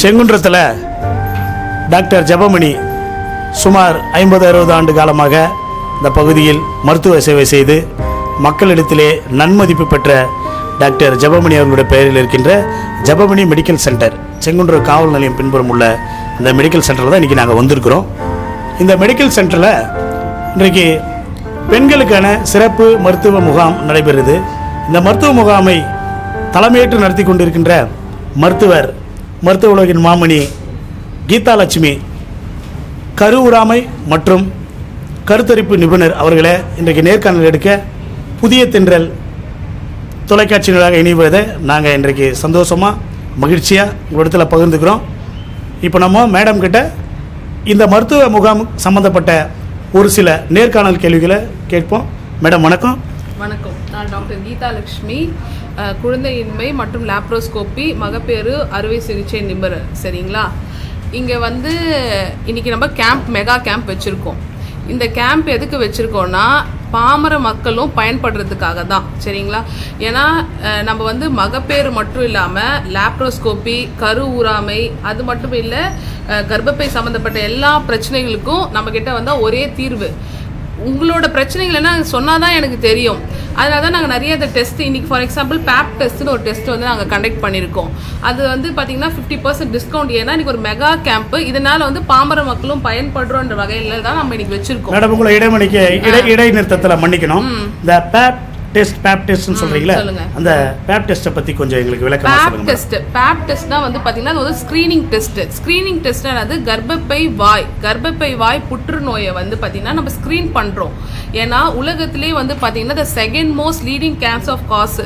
செங்குன்றத்தில் doctor Jebamani சுமார் ஐம்பது அறுபது ஆண்டு காலமாக இந்த பகுதியில் மருத்துவ சேவை செய்து மக்களிடத்திலே நன்மதிப்பு பெற்ற டாக்டர் ஜெபமணி அவர்களுடைய பெயரில் இருக்கின்ற ஜெபமணி மெடிக்கல் சென்டர் செங்குன்ற காவல் நிலையம் பின்புறம் உள்ள இந்த மெடிக்கல் சென்டரில் தான் இன்றைக்கி நாங்கள் வந்திருக்கிறோம். இந்த மெடிக்கல் சென்டரில் இன்றைக்கு பெண்களுக்கான சிறப்பு மருத்துவ முகாம் நடைபெறுது. இந்த மருத்துவ முகாமை தலைமையேற்று நடத்தி கொண்டிருக்கின்ற மருத்துவர் மருத்துவ உலகின் மாமணி கீதா லட்சுமி கருவுறாமை மற்றும் கருத்தரிப்பு நிபுணர் அவர்களை இன்றைக்கு நேர்காணல் எடுக்க புதிய தென்றல் தொலைக்காட்சிகளாக இணைவதை நாங்கள் இன்றைக்கு சந்தோஷமாக மகிழ்ச்சியாக உங்களிடத்தில் பகிர்ந்துக்கிறோம். இப்போ நம்ம மேடம் கிட்ட இந்த மருத்துவ முகாம் சம்மந்தப்பட்ட ஒரு சில நேர்காணல் கேள்விகளை கேட்போம். மேடம் வணக்கம். வணக்கம். நான் டாக்டர் கீதா லட்சுமி குழந்தையின்மை மற்றும் லேப்ரோஸ்கோப்பி மகப்பேறு அறுவை சிகிச்சை நிபுணர். சரிங்களா? இங்கே வந்து இன்னைக்கு நம்ம கேம்ப் மெகா கேம்ப் வச்சுருக்கோம். இந்த கேம்ப் எதுக்கு வச்சுருக்கோன்னா பாமர மக்களும் பயன்படுறதுக்காக தான். சரிங்களா? ஏன்னா நம்ம வந்து மகப்பேறு மட்டும் இல்லாமல் லேப்ரோஸ்கோப்பி கரு ஊறாமை அது மட்டும் இல்லை கர்ப்பப்பை சம்மந்தப்பட்ட எல்லா பிரச்சனைகளுக்கும் நம்மக்கிட்ட வந்தால் ஒரே தீர்வு. உங்களோட பிரச்சனைகள் என்ன சொன்னால் தான் எனக்கு தெரியும். அதனால தான் நாங்கள் நிறைய இந்த டெஸ்ட் இன்னைக்கு ஃபார் எக்ஸாம்பிள் பேப் டெஸ்ட்னு ஒரு டெஸ்ட் வந்து நாங்கள் கண்டக்ட் பண்ணியிருக்கோம். அது வந்து பார்த்தீங்கன்னா ஃபிஃப்டி பர்சன்ட் டிஸ்கவுண்ட் ஏன்னா இன்னைக்கு ஒரு மெகா கேம்ப் இதனால வந்து பாமர மக்களும் பயன்படுறோன்ற வகையில் தான் நம்ம இன்னைக்கு வச்சிருக்கோம். மேடம் உங்களை இடைமணிக்க இடை இடைநிறுத்தத்தில் மன்னிக்கணும். இந்த பேப் டெஸ்ட் பேப் டெஸ்ட்னு சொல்கிறீங்களா சொல்லுங்க. அந்த பேப் டெஸ்ட்டை பற்றி கொஞ்சம் எங்களுக்கு விளக்கமாக பேப் சொல்லுங்கள் டெஸ்ட் பேப் டெஸ்ட்னா வந்து பாத்தீங்கன்னா அது வந்து ஸ்கிரீனிங் டெஸ்ட் ஸ்கிரீனிங் டெஸ்ட் அது கர்ப்பப்பை வாய். கர்ப்பப்பை வாய் புற்றுநோயை வந்து பாத்தீங்கன்னா நம்ம ஸ்கிரீன் பண்றோம். ஏன்னா உலகத்திலே வந்து பாத்தீங்கன்னா the second most leading cancer of cause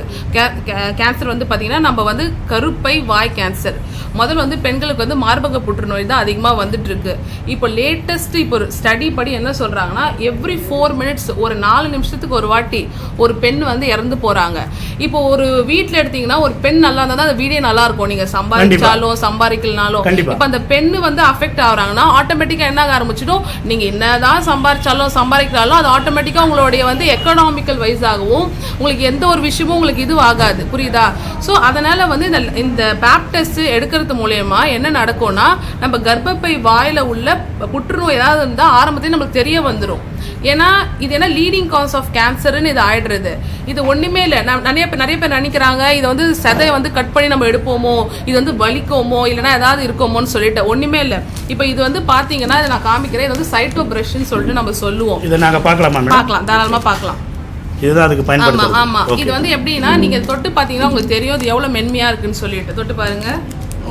cancer வந்து பாத்தீங்கன்னா நம்ம வந்து கருப்பை வாய் கேன்சர் முதல்ல வந்து பெண்களுக்கு வந்து மார்பக புற்றுநோய் தான் அதிகமாக வந்துட்டு இருக்கு இப்போ லேட்டஸ்ட் இப்போ ஒரு ஸ்டடி படி என்ன சொல்றாங்கன்னா எவ்ரி ஃபோர் மினிட்ஸ் ஒரு நாலு நிமிஷத்துக்கு ஒரு வாட்டி ஒரு பெண் வந்து இறந்து போறாங்க. இப்போ ஒரு வீட்டில் எடுத்தீங்கன்னா ஒரு பெண் நல்லா இருந்தால் தான் அந்த வீடே நல்லா இருக்கும். நீங்க சம்பாதிச்சாலும் சம்பாதிக்கலனாலும். இப்போ அந்த பெண்ணு வந்து அஃபெக்ட் ஆகுறாங்கன்னா ஆட்டோமேட்டிக்காக என்ன ஆக ஆரம்பிச்சிடும்? நீங்க என்னதான் சம்பாதிச்சாலும் சம்பாதிக்கிறாலும் அது ஆட்டோமேட்டிக்காக உங்களுடைய வந்து எக்கனாமிக்கல் வைஸ் ஆகவும் உங்களுக்கு எந்த ஒரு விஷயமும் உங்களுக்கு இது ஆகாது. புரியுதா? ஸோ அதனால வந்து இந்த இந்த பேப் டெஸ்ட் எடுக்கிறது மூலயமா என்ன நடக்கும்னா நம்ம கர்ப்பப்பை வாயில உள்ள புற்றுநோய் ஏதாவது இருந்தால் ஆரம்பத்திலே நம்மளுக்கு தெரிய வந்துடும் ஏன்னா இது என்ன லீடிங் காஸ் ஆஃப் கேன்சர்னு இது ஆயிடுறது. இது ஒண்ணுமே இல்லை. நான் நிறைய பேர் நிறைய பேர் நினைக்கிறாங்க இதை வந்து சதையை வந்து கட் பண்ணி நம்ம எடுப்போமோ இது வந்து வலிக்குமோ இல்லைன்னா ஏதாவது இருக்குமோன்னு சொல்லிட்டு. ஒண்ணுமே இல்லை. இப்போ இது வந்து பாத்தீங்கன்னா இதை நான் காமிக்கிறேன். இது வந்து சைட்டோ பிரஷ்ன்னு சொல்லிட்டு நம்ம சொல்லுவோம். இதை நாங்கள் பார்க்கலாமா பார்க்கலாம். தாராளமா பார்க்கலாம். இதுதான் அதுக்கு ஆமா பயன்படுத்தும் ஆமா இது வந்து எப்படின்னா நீங்க தொட்டு பாத்தீங்கன்னா உங்களுக்கு தெரியும் இது எவ்வளவு மென்மையா இருக்குன்னு சொல்லிட்டு. தொட்டு பாருங்க.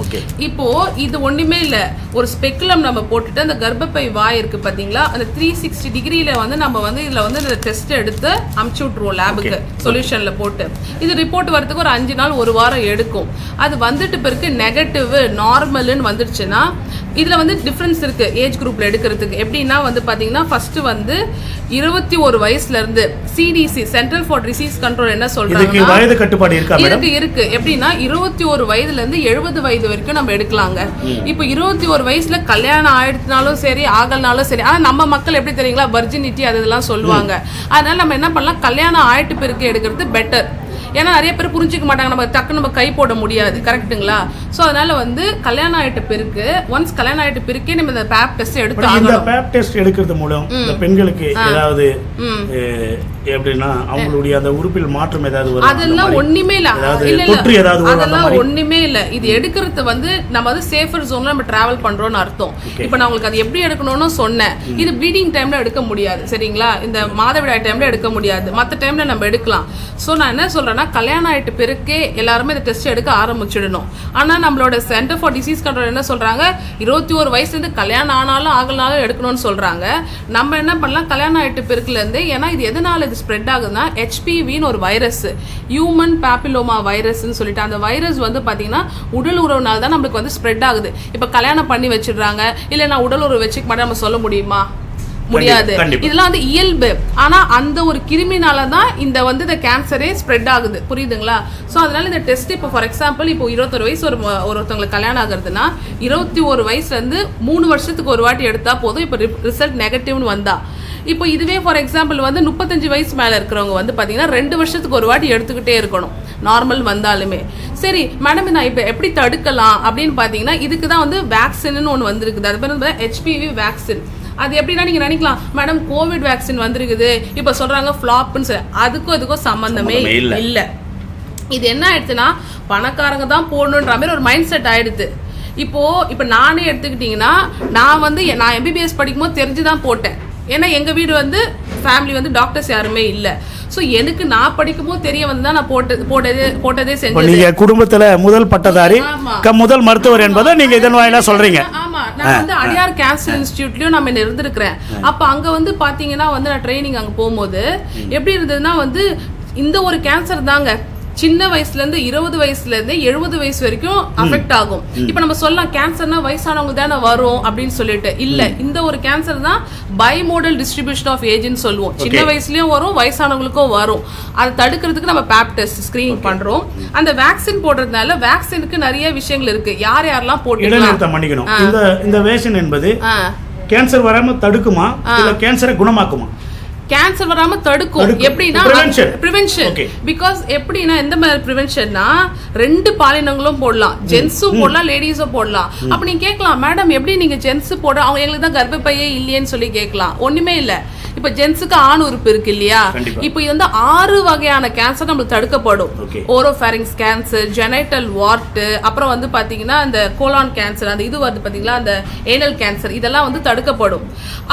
ஓகே இப்போ இது ஒண்ணுமே இல்ல. ஒரு ஸ்பெக்குலம் நம்ம போட்டுட்டு அந்த கர்ப்பப்பை வாய் இருக்கு பாத்தீங்களா? அந்த த்ரீ சிக்ஸ்டி டிகிரியில வந்து நம்ம வந்து இதுல வந்து இந்த டெஸ்ட் எடுத்து அமுச்சு விட்டுருவோம் லேபுக்கு சொல்யூஷன்ல போட்டு. இது ரிப்போர்ட் வரதுக்கு ஒரு அஞ்சு நாள் ஒரு வாரம் எடுக்கும். அது வந்துட்டு பிறகு நெகட்டிவ் நார்மல்னு வந்துடுச்சுன்னா இதுல வந்து டிஃப்ரென்ஸ் இருக்கு ஏஜ் குரூப்ல எடுக்கிறதுக்கு. எப்படின்னா வந்து பாத்தீங்கன்னா ஃபர்ஸ்ட் வந்து இருபத்தி ஒரு வயசுல இருந்து CDC central for disease control என்ன இதுக்கு சொல்றாங்கன்னா வயது கட்டுப்பாடு இருக்கா மேடம்? இருக்கு இருக்கு. எப்படின்னா இருபத்தி ஒரு வயதுல இருந்து எழுபது வயது வரைக்கும் நம்ம எடுக்கலாங்க. இப்போ இருபத்தி ஒரு வயசுல கல்யாணம் ஆயிடுச்சுனாலும் சரி ஆகலனாலும் சரி ஆனா நம்ம மக்கள் எப்படி தெரியுங்களா வர்ஜினிட்டி அது இதெல்லாம் சொல்லுவாங்க. அதனால நம்ம என்ன பண்ணலாம் கல்யாணம் ஆயிட்டு பிறகு எடுக்கிறது பெட்டர் ஏன்னா நிறைய பேர் புரிஞ்சுக்க மாட்டாங்க நம்ம டக்குன்னு நம்ம கை போட முடியாது. கரெக்ட்டுங்களா ஸோ அதனால வந்து கல்யாணம் ஆயிட்ட பிறகு ஒன்ஸ் கல்யாணம் ஆயிட்ட பிறகே நம்ம இந்த பேப் டெஸ்ட் எடுத்து இந்த பேப் டெஸ்ட் எடுக்கிறது மூலம் இந்த பெண்களுக்கு ஏதாவது எப்படின்னா அவங்களுடைய அந்த உறுப்பில் மாற்றம் ஏதாவது வரும்? அதெல்லாம்? ஒண்ணுமே இல்ல தொற்று ஏதாவது அதெல்லாம் ஒண்ணுமே இல்ல இது எடுக்கிறது வந்து நம்ம வந்து சேஃபர் ஜோன்ல நம்ம டிராவல் பண்றோம்னு அர்த்தம். இப்போ நான் உங்களுக்கு அது எப்படி எடுக்கணும்னு சொன்னேன். இது ப்ளீடிங் டைம்ல எடுக்க முடியாது சரிங்களா? இந்த மாதவிடாய் டைம்ல எடுக்க முடியாது. மத்த டைம்ல நம்ம எடுக்கலாம். சோ நான் என்ன சொல்றேன்னா கல்யாணம் ஆயிட்டு பிறகே எல்லாருமே இந்த டெஸ்ட் எடுக்க ஆரம்பிச்சிடணும். ஆனா நம்மளோட சென்டர் ஃபார் டிசீஸ் கண்ட்ரோல் என்ன சொல்றாங்க? இருபத்தி ஒரு வயசுல இருந்து கல்யாணம் ஆனாலும் ஆகலனாலும் எடுக்கணும்னு சொல்றாங்க. நம்ம என்ன பண்ணலாம்? கல்யாணம் ஆயிட்டு பிறகுல இருந்து ஏன்னா இது எதனால இது ஸ்ப்ரெட் ஆகுதுன்னா ஹெச்பிவின்னு ஒரு வைரஸ் ஹியூமன் பாப்பிலோமா வைரஸ்னு சொல்லிட்டு அந்த வைரஸ் வந்து பாத்தீங்கன்னா உடல் உறவுனால தான் நம்மளுக்கு வந்து ஸ்ப்ரெட் ஆகுது. இப்போ கல்யாணம் பண்ணி வச்சிடுறாங்க இல்ல நான் உடல் உறவு வச்சுக்க மாட்டேன் நம்ம சொல்ல முடியுமா? முடியாது. இதெல்லாம் வந்து இயல்பு. ஆனா அந்த ஒரு கிருமினால தான் இந்த வந்து இந்த கேன்சரே ஸ்ப்ரெட் ஆகுது. புரியுதுங்களா? சோ அதனால இந்த டெஸ்ட் இப்போ ஃபார் எக்ஸாம்பிள் இப்போ இருபத்தொரு வயசு ஒரு ஒருத்தவங்களுக்கு கல்யாணம் ஆகுறதுன்னா இருபத்தி ஒரு வயசுல இருந்து மூணு வருஷத்துக்கு ஒரு வாட்டி எடுத்தா போதும். இப்போ ரிசல்ட் நெகட்டிவ்னு வந்தா. இப்போ இதுவே ஃபார் எக்ஸாம்பிள் வந்து முப்பத்தஞ்சு வயசு மேல இருக்கிறவங்க வந்து பாத்தீங்கன்னா ரெண்டு வருஷத்துக்கு ஒரு வாட்டி எடுத்துக்கிட்டே இருக்கணும். நார்மல் வந்தாலுமே. சரி மேடம் நான் இப்போ எப்படி தடுக்கலாம் அப்படின்னு பார்த்தீங்கன்னா இதுக்கு தான் வந்து வேக்சின்னு ஒன்று வந்திருக்குது. அது பேர் வந்து ஹெச்பிவி வேக்சின் அது எப்படின்னா நீங்க நினைக்கலாம் மேடம் கோவிட் வேக்சின் வந்திருக்குது. இப்போ சொல்றாங்க ஃப்ளாப்னு சொல்லி. அதுக்கும் இதுக்கும் சம்பந்தமே சம்பந்தமே இல்ல. இது என்ன ஆயிடுச்சுன்னா பணக்காரங்க தான் போடணுன்ற மாதிரி ஒரு மைண்ட் செட் ஆயிடுது. இப்போ இப்போ நானே எடுத்துக்கிட்டிங்கன்னா நான் வந்து நான் எம்பிபிஎஸ் படிக்கும்போது தெரிஞ்சு தான் போட்டேன். ஏன்னா எங்க வீடு வந்து ஃபேமிலி வந்து டாக்டர்ஸ் யாருமே இல்ல. ஸோ எனக்கு நான் படிக்கும்போது தெரிய வந்து தான் நான் போட்டது போட்டதே போட்டதே இப்போ செஞ்சது. நீங்க குடும்பத்துல முதல் பட்டதாரி முதல் மருத்துவர் என்பதை நீங்க இதன் வாயிலா சொல்றீங்க. ஆமா. நான் வந்து அடியார் கேன்சர் இன்ஸ்டிடியூட்லயும் நம்ம இருந்திருக்கிறேன். அப்ப அங்க வந்து பாத்தீங்கன்னா வந்து நான் ட்ரைனிங் அங்க போகும்போது எப்படி இருந்ததுன்னா வந்து இந்த ஒரு கேன்சர் தாங்க. சின்ன வயசுல இருந்து இருபது வயசுல இருந்து எழுபது வயசு வரைக்கும் அஃபெக்ட் ஆகும். இப்ப நம்ம சொல்லலாம் கேன்சர்னா வயசானவங்க தானே வரும் அப்படின்னு சொல்லிட்டு. இல்ல இந்த ஒரு கேன்சர் தான் பைமோடல் டிஸ்ட்ரிபியூஷன் ஆஃப் ஏஜ்னு சொல்லுவோம். சின்ன வயசுலயும் வரும் வயசானவங்களுக்கும் வரும். அதை தடுக்கிறதுக்கு நம்ம பேப் டெஸ்ட் ஸ்கிரீனிங் பண்றோம். அந்த வேக்சின் போடுறதுனால வேக்சினுக்கு நிறைய விஷயங்கள் இருக்கு. யார் யாரெல்லாம் இடைநிறுத்தம் பண்ணிக்கணும். இந்த இந்த வேஷன் என்பது கேன்சர் வராம தடுக்குமா? இல்ல கேன்சரை குணமாக்குமா? கேன்சர் வராம தடுக்கும். எப்படின்னா. ப்ரிவென்ஷன். பிகாஸ் எப்படின்னா எந்த மாதிரி ப்ரிவென்ஷன்னா ரெண்டு பாலினங்களும் போடலாம். ஜென்ஸும் போடலாம் லேடிஸும் போடலாம். அப்ப நீங்க கேட்கலாம் மேடம் எப்படி நீங்க ஜென்ஸ் போட அவங்க எங்களுக்கு தான் கர்ப்பப்பையே இல்லையேன்னு சொல்லி கேட்கலாம். ஒண்ணுமே இல்ல. இப்ப ஜென்ஸுக்கு ஆண் உறுப்பு இருக்கு இல்லையா. இப்போ இது வந்து ஆறு வகையான கேன்சர் நம்மளுக்கு தடுக்கப்படும். ஓரோஃபேரிங்ஸ் கேன்சர் ஜெனைட்டல் வார்ட் அப்புறம் வந்து பாத்தீங்கன்னா அந்த கோலான் கேன்சர் அந்த இது வருது பாத்தீங்களா? அந்த ஏனல் கேன்சர் இதெல்லாம் வந்து தடுக்கப்படும்.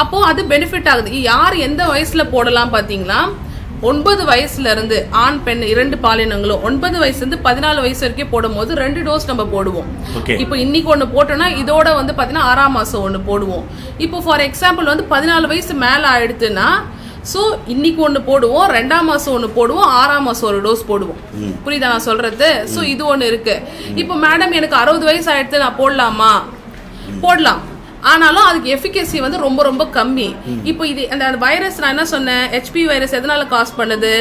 அப்போ அது பெனிஃபிட் ஆகுது. யார் எந்த வயசுல போடலாம் பாத்தீங்களா? ஒன்பது வயசுல இருந்து ஆண் பெண் இரண்டு பாலினங்களும் ஒன்பது வயசுல இருந்து பதினாலு வயசு வரைக்கும் போடும்போது ரெண்டு டோஸ் நம்ம போடுவோம். இப்போ இன்னைக்கு ஒன்று போட்டோம்னா இதோட வந்து பார்த்தீங்கன்னா ஆறாம் மாதம் ஒன்று போடுவோம். இப்போ ஃபார் எக்ஸாம்பிள் வந்து பதினாலு வயசு மேலே ஆயிடுத்துன்னா ஸோ இன்னைக்கு ஒன்று போடுவோம் ரெண்டாம் மாதம் ஒன்று போடுவோம் ஆறாம் மாதம் ஒரு டோஸ் போடுவோம். புரியுதா நான் சொல்றது? ஸோ இது ஒன்று இருக்கு. இப்போ மேடம் எனக்கு அறுபது வயசு ஆயிடுத்து நான் போடலாமா? போடலாம். ஆனாலும் அதுக்கு எஃபிகசி வந்து ரொம்ப ரொம்ப கம்மி. இப்போ இது அந்த வைரஸ் நான் என்ன சொன்னேன்? ஹெச்பி வைரஸ் எதனால காஸ் பண்ணுது?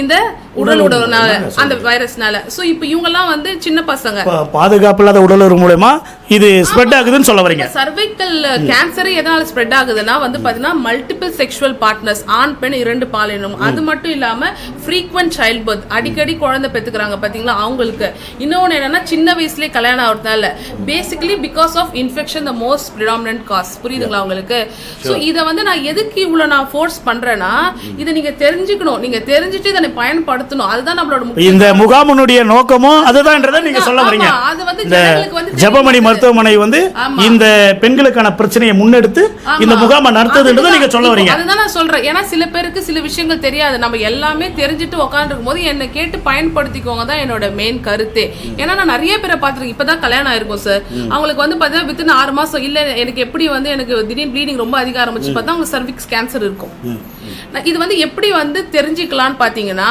இந்த உடல் உடல்னால அந்த வைரஸ்னால ஸோ இப்போ இவங்கெல்லாம் வந்து சின்ன பசங்க. பாதுகாப்பு இல்லாத உடலுறவு மூலயமா இது ஸ்ப்ரெட் ஆகுதுன்னு சொல்ல வரீங்க. சர்வைக்கல் கேன்சர் எதனால ஸ்ப்ரெட் ஆகுதுன்னா வந்து பாத்தீங்கன்னா மல்டிபிள் செக்ஷுவல் பார்ட்னர்ஸ் ஆண் பெண் இரண்டு பாலினம் அது மட்டும் இல்லாம ஃப்ரீக்வெண்ட் சைல்ட் பர்த் அடிக்கடி குழந்தை பெத்துக்கிறாங்க பாத்தீங்களா அவங்களுக்கு. இன்னொன்னு என்னன்னா சின்ன வயசுலயே கல்யாணம் ஆகிறதுனால basically because of infection the most predominant cause புரியுதுங்களா உங்களுக்கு? ஸோ இதை வந்து நான் எதுக்கு இவ்வளவு நான் ஃபோர்ஸ் பண்றேன்னா இதை நீங்க தெரிஞ்சுக்கணும். நீங்க தெரிஞ்சுட்டு இதை பயன்படுத்தணும். அதுதான் நம்மளோட இந்த முகாமினுடைய நோக்கமும் அதுதான்றதை நீங்க சொல்ல வரீங்க. அது வந்து ஜபமணி. மருத்துவமனை வந்து. இந்த பெண்களுக்கான பிரச்சனையை முன்னெடுத்து இந்த. முகாமை நடத்துதுன்றதை நீங்க சொல்ல வரீங்க. அதுதான் நான் சொல்றேன். ஏன்னா சில பேருக்கு சில விஷயங்கள் தெரியாது. நம்ம எல்லாமே தெரிஞ்சுட்டு உட்காந்துருக்கும் போது என்னை கேட்டு பயன்படுத்திக்கோங்க தான் என்னோட மெயின் கருத்தே. ஏன்னா நான் நிறைய பேரை பார்த்துருக்கேன். இப்பதான் கல்யாணம் ஆயிருக்கும் சார் அவங்களுக்கு வந்து பார்த்தீங்கன்னா வித்தின் ஆறு மாசம் இல்ல எனக்கு எப்படி வந்து எனக்கு திடீர்னு ப்ளீடிங் ரொம்ப அதிகம் ஆரம்பிச்சு பார்த்தா அவங்களுக்கு சர்விக்ஸ் கேன்சர் இருக்கும். இது வந்து எப்படி வந்து தெரிஞ்சுக்கலாம்னு பார்த்தீங்கன்னா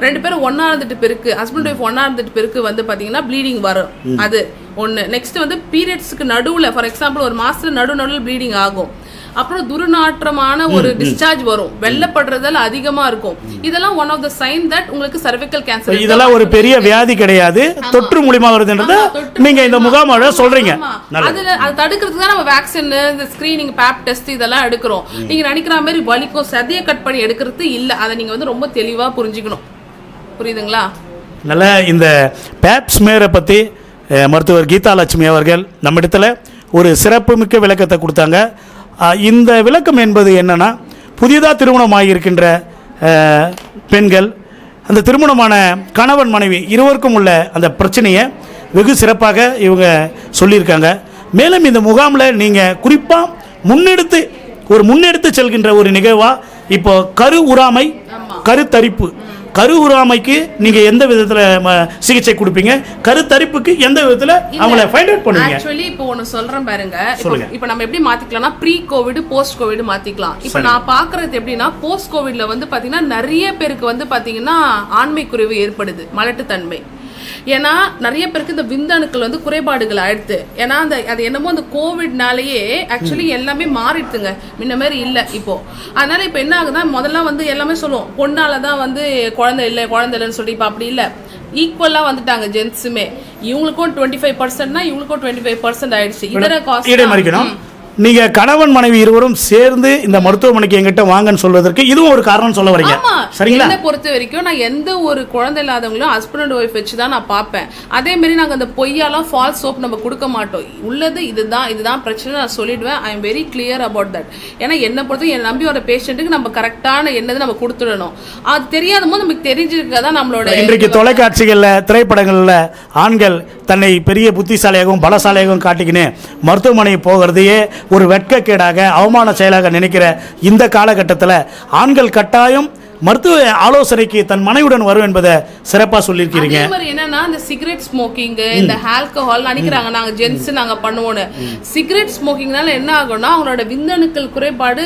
ரெண்டு பேரும் ஒண்ணா இருந்துட்டு பிறகு ஹஸ்பண்ட் ஒய்ஃப் ஒண்ணா இருந்துட்டு பிறகு வந்து பாத்தீங்கன்னா ப்ளீடிங் வரும். அது ஒண்ணு. நெக்ஸ்ட் வந்து பீரியட்ஸ்க்கு நடுவுல ஃபார் எக்ஸாம்பிள் ஒரு மாசத்துல நடு நடுவில் ப்ளீடிங் ஆகும். அப்புறம் துர்நாற்றமான ஒரு டிஸ்சார்ஜ் வரும். வெள்ளப்படுறதால அதிகமா இருக்கும். இதெல்லாம் one of the sign that உங்களுக்கு சர்விக்கல் கேன்சர் இதெல்லாம் ஒரு பெரிய வியாதி கிடையாது. தொற்று மூலியமா வருதுன்றத நீங்க இந்த முகாமோட சொல்றீங்க. அதுல அது தடுக்கிறதுக்கு தான் நம்ம வேக்சின் இந்த ஸ்கிரீனிங் பேப் டெஸ்ட் இதெல்லாம் எடுக்கிறோம். நீங்க நினைக்கிற மாதிரி வலிக்கும் சதையை கட் பண்ணி எடுக்கிறது இல்ல. அதை நீங்க வந்து ரொம்ப தெளிவா புரிஞ்சுக்கணும். புரியுதுங்களா? நல்ல இந்த பேப் ஸ்மேரை பற்றி மருத்துவர் கீதா லட்சுமி அவர்கள் நம்மிடத்தில் ஒரு சிறப்புமிக்க விளக்கத்தை கொடுத்தாங்க. இந்த விளக்கம் என்பது என்னன்னா புதிதாக திருமணமாகியிருக்கின்ற அஹ், பெண்கள் அந்த திருமணமான கணவன் மனைவி இருவருக்கும் உள்ள அந்த பிரச்சனையை வெகு சிறப்பாக இவங்க சொல்லியிருக்காங்க. மேலும் இந்த முகாமில் நீங்கள் குறிப்பாக முன்னெடுத்து ஒரு முன்னெடுத்து செல்கின்ற ஒரு நிகழ்வாக இப்போ கரு உறாமை கருத்தரிப்பு கரு உறாமைக்கு நீங்க எந்த விதத்துல சிகிச்சை கொடுப்பீங்க? கருத்தரிப்புக்கு எந்த விதத்துல அவங்கள ஃபைண்ட் அவுட் பண்ணுவீங்க? ஆக்சுவலி இப்போ ஒன்னு சொல்றேன் பாருங்க. இப்போ சொல்லுங்க. இப்போ நம்ம எப்படி மாத்திக்கலாம்னா ப்ரீ கோவிட் போஸ்ட் கோவிட் மாத்திக்கலாம். இப்போ. நான் பாக்குறது எப்படின்னா போஸ்ட் கோவிட்ல வந்து பாத்தீங்கன்னா நிறைய பேருக்கு வந்து பாத்தீங்கன்னா ஆண்மை குறைவு ஏற்படுது மலட்டுத்தன்மை. ஏன்னா நிறைய பேருக்கு இந்த விந்தணுக்கள் வந்து குறைபாடுகள் ஆயிடுது ஏன்னா அந்த அது என்னமோ அந்த கோவிட்னாலேயே ஆக்சுவலி எல்லாமே மாறிடுதுங்க. முன்ன மாதிரி இல்லை இப்போ. அதனால இப்போ என்ன ஆகுதுன்னா முதல்ல வந்து எல்லாமே சொல்லுவோம். பொண்ணால தான் வந்து குழந்தை இல்லை குழந்தை இல்லைன்னு சொல்லி இப்போ அப்படி இல்லை. ஈக்குவலாக வந்துட்டாங்க ஜென்ஸுமே இவங்களுக்கும் டுவெண்ட்டி ஃபைவ் பர்சன்ட்னா இவங்களுக்கும் டுவெண்ட்டி ஃபைவ் பர்சன்ட் ஆயிடுச்சு இதர காஸ்ட் இடைமறிக்கணும். நீங்கள் கணவன் மனைவி இருவரும் சேர்ந்து இந்த மருத்துவமனைக்கு எங்கிட்ட வாங்கன்னு சொல்வதற்கு இதுவும் ஒரு காரணம் சொல்ல வரீங்க. சரிங்களா? என்னை பொறுத்த வரைக்கும் நான் எந்த ஒரு குழந்தை இல்லாதவங்களும் ஹஸ்பண்ட் அண்ட் ஒய்ஃப் வச்சு தான் நான் பார்ப்பேன். அதே மாதிரி நாங்க அந்த பொய்யாலாம் ஃபால்ஸ் சோப் நம்ம கொடுக்க மாட்டோம். உள்ளது இதுதான் இதுதான் பிரச்சனை நான் சொல்லிடுவேன். I am very clear about that ஏன்னா என்னை பொறுத்த என்னை நம்பி வர பேஷண்ட்டுக்கு நம்ம கரெக்டான என்னது நம்ம கொடுத்துடணும். அது தெரியாத போது நமக்கு தெரிஞ்சிருக்கா தான் நம்மளோட இன்றைக்கு தொலைக்காட்சிகளில் திரைப்படங்களில் ஆண்கள் தன்னை பெரிய புத்திசாலியாகவும் பலசாலியாகவும் காட்டிக்கின்னு மருத்துவமனை போகிறதையே ஒரு வெட்கக்கேடாக அவமான செயலாக நினைக்கிற இந்த காலகட்டத்தில் ஆண்கள் கட்டாயம் மருத்துவ ஆலோசனைக்கு தன் மனைவியுடன் வரும் என்பதை சிறப்பாக சொல்லியிருக்கிறீங்க என்னன்னா இந்த சிகரெட் ஸ்மோக்கிங் இந்த ஆல்கஹால் நினைக்கிறாங்க நாங்க ஜென்ஸ் நாங்க பண்ணுவோம்னு சிகரெட் ஸ்மோக்கிங்னால என்ன ஆகும்னா அவங்களோட விந்தணுக்கள் குறைபாடு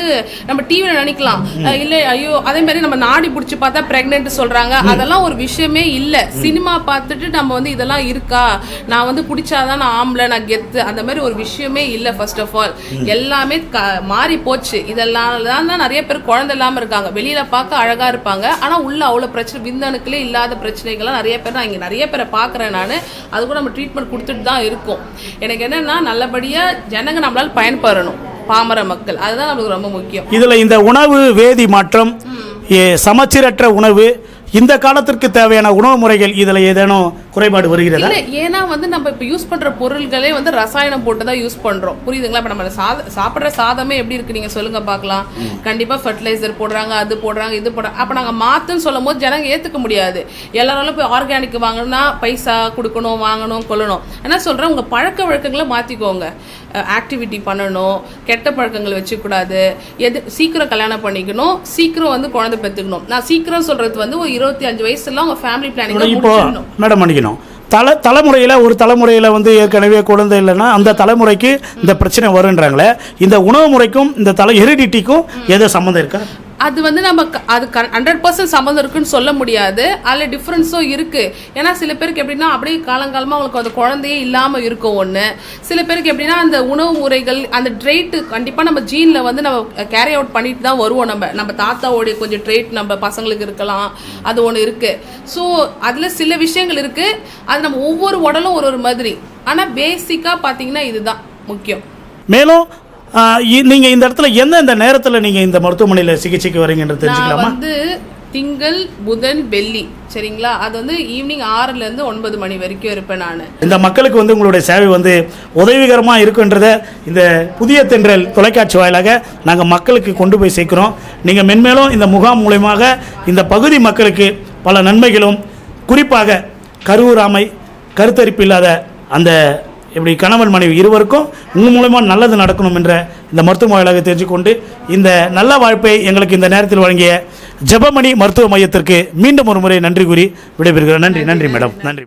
நம்ம டிவில நினைக்கலாம். இல்ல ஐயோ அதே மாதிரி நம்ம நாடி புடிச்சு பார்த்தா பிரெக்னென்ட் சொல்றாங்க. அதெல்லாம் ஒரு விஷயமே இல்ல. சினிமா பார்த்துட்டு நம்ம வந்து இதெல்லாம் இருக்கா? நான் வந்து குடிச்சாதான் நான் ஆம்பளை நான் கெத்து. அந்த மாதிரி ஒரு விஷயமே இல்ல ஃபர்ஸ்ட் ஆஃப் ஆல் எல்லாமே மாறி போச்சு இதெல்லாம் தான் நிறைய பேர் குழந்தை இல்லாம இருக்காங்க. வெளியில பார்க்க அழகா இருப்பாங்க. ஆனா உள்ள அவ்வளவு பிரச்சனை விந்தணுக்களே இல்லாத பிரச்சனைகள்லாம் நிறைய பேர் நான் இங்க நிறைய பேரை பார்க்கறேன் நான். அது கூட நம்ம ட்ரீட்மெண்ட் கொடுத்துட்டு தான் இருக்கோம். எனக்கு என்னன்னா நல்லபடியா ஜனங்க நம்மளால பயன்பெறணும். பாமர மக்கள். அதுதான் நமக்கு ரொம்ப முக்கியம். இதில் இந்த உணவு வேதி மாற்றம் சமச்சீரற்ற உணவு இந்த காலத்திற்கு தேவையான உணவு முறைகள் இதில் ஏதேனும் குறைபாடு வருகிறதா? ஏன்னா வந்து நம்ம இப்ப யூஸ் பண்ற பொருள்களே வந்து ரசாயனம் போட்டு தான் யூஸ் பண்றோம். புரியுதுங்களா? இப்ப நம்ம சாத சாப்பிடுற சாதமே எப்படி இருக்கு நீங்க சொல்லுங்க பார்க்கலாம். கண்டிப்பா ஃபர்டிலைசர் போடுறாங்க அது போடுறாங்க இது போடுறாங்க அப்ப நாங்க மாத்துன்னு சொல்லும் போது ஜனங்க ஏத்துக்க முடியாது. எல்லாராலும் போய் ஆர்கானிக் வாங்கணும்னா பைசா கொடுக்கணும் வாங்கணும் கொள்ளணும். என்ன சொல்றேன் உங்க பழக்க வழக்கங்களை மாத்திக்கோங்க. ஆக்டிவிட்டி பண்ணணும் கெட்ட பழக்கங்கள் வச்சுக்கூடாது. எது சீக்கிரம் கல்யாணம் பண்ணிக்கணும் சீக்கிரம் வந்து குழந்தை பெற்றுக்கணும். நான் சீக்கிரம் சொல்றது வந்து ஒரு இருபத்தி அஞ்சு வயசுல உங்க ஃபேமிலி பிளானிங் இப்போ மேடம் மன்னிக்கணும். தலை தலைமுறையில் ஒரு தலைமுறையில் வந்து ஏற்கனவே குழந்தை இல்லைன்னா அந்த தலைமுறைக்கு இந்த பிரச்சனை வருன்றாங்களே இந்த உணவு முறைக்கும் இந்த தலை ஹெரிடிட்டிக்கும் ஏதோ சம்மந்தம் இருக்கா? அது வந்து நம்ம க- அது ஹண்ட்ரட் பர்சன்ட் சம்மந்தம் இருக்குன்னு சொல்ல முடியாது. அதில் டிஃப்ரென்ஸும் இருக்குது ஏன்னா சில பேருக்கு எப்படின்னா அப்படியே காலங்காலமாக அவங்களுக்கு அந்த குழந்தையே இல்லாமல் இருக்கும் ஒன்று சில பேருக்கு எப்படின்னா அந்த உணவு முறைகள் அந்த ட்ரெயிட்டு கண்டிப்பாக நம்ம ஜீனில் வந்து நம்ம கேரி அவுட் பண்ணிட்டு தான் வருவோம் நம்ம. நம்ம தாத்தாவோடைய கொஞ்சம் ட்ரெயிட் நம்ம பசங்களுக்கு இருக்கலாம். அது ஒன்று இருக்குது ஸோ அதில் சில விஷயங்கள் இருக்குது அது நம்ம ஒவ்வொரு உடலும் ஒரு ஒரு மாதிரி. ஆனால் பேசிக்காக பார்த்தீங்கன்னா இதுதான் முக்கியம். மேலும் ஆ, இ- நீங்க இந்த இடத்துல எந்தெந்த நேரத்தில் நீங்க இந்த மருத்துவமனையில் சிகிச்சைக்கு வரீங்கன்றது தெரிஞ்சுக்கலாமா? வந்து திங்கள் புதன் வெள்ளி சரிங்களா? அது வந்து ஈவினிங் ஆறுல இருந்து ஒன்பது மணி வரைக்கும் இருப்பேன் நான். இந்த மக்களுக்கு வந்து உங்களுடைய சேவை வந்து உதவிகரமாக இருக்குன்றத இந்த புதிய தென்றல் தொலைக்காட்சி வாயிலாக நாங்கள் மக்களுக்கு கொண்டு போய் சேர்க்கிறோம். நீங்கள் மென்மேலும் இந்த முகாம் மூலயமாக இந்த பகுதி மக்களுக்கு பல நன்மைகளும் குறிப்பாக கருவுறாமை கருத்தரிப்பு இல்லாத அந்த இப்படி கணவன் மனைவி இருவருக்கும் உங்கள் மூலமாக நல்லது நடக்கணும் என்ற இந்த மருத்துவ வாயிலாக தெரிஞ்சுக்கொண்டு இந்த நல்ல வாய்ப்பை எங்களுக்கு இந்த நேரத்தில் வழங்கிய ஜெபமணி மருத்துவ மையத்திற்கு மீண்டும் ஒரு முறை நன்றி கூறி விடைபெறுகிறேன். நன்றி நன்றி மேடம். நன்றி.